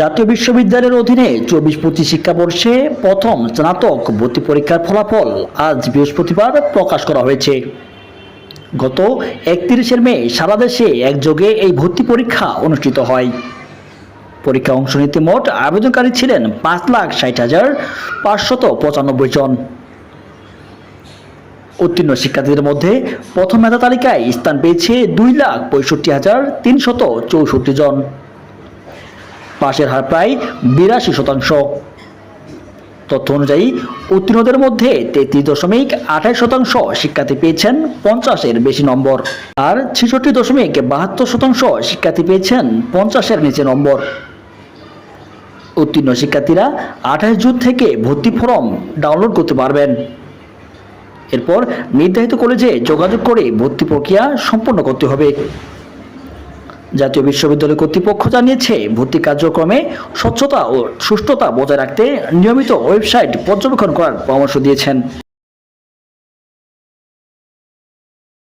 জাতীয় বিশ্ববিদ্যালয়ের অধীনে চব্বিশ পঁচিশ শিক্ষাবর্ষে প্রথম স্নাতক ভর্তি পরীক্ষার ফলাফল আজ বৃহস্পতিবার প্রকাশ করা হয়েছে। গত একত্রিশের মে সারা দেশে একযোগে এই ভর্তি পরীক্ষা অনুষ্ঠিত হয়। পরীক্ষা অংশ নিতে মোট আবেদনকারী ছিলেন পাঁচ লাখ ষাট হাজার পাঁচশত পঁচানব্বই জন। উত্তীর্ণ শিক্ষার্থীদের মধ্যে প্রথম মেধা তালিকায় স্থান পেয়েছে দুই লাখ পঁয়ষট্টি হাজার তিনশত চৌষট্টি জন। পাশের হার প্রায় বিরাশি শতাংশ। তথ্য অনুযায়ী, উত্তীর্ণদের মধ্যে তেত্রিশ দশমিক আঠাশ শতাংশ শিক্ষার্থী পেয়েছেন পঞ্চাশের বেশি নম্বর, আর ছেষট্টি দশমিক বাহাত্তর শতাংশ শিক্ষার্থী পেয়েছেন পঞ্চাশের নিচে নম্বর। উত্তীর্ণ শিক্ষার্থীরা আঠাশ জুন থেকে ভর্তি ফর্ম ডাউনলোড করতে পারবেন। এরপর নির্ধারিত কলেজে যোগাযোগ করে ভর্তি প্রক্রিয়া সম্পন্ন করতে হবে। জাতীয় বিশ্ববিদ্যালয় কর্তৃপক্ষ জানিয়েছে, ভর্তি কার্যক্রমে স্বচ্ছতা ও সুষ্ঠুতা বজায় রাখতে নিয়মিত ওয়েবসাইট পর্যবেক্ষণ করার পরামর্শ দিয়েছেন।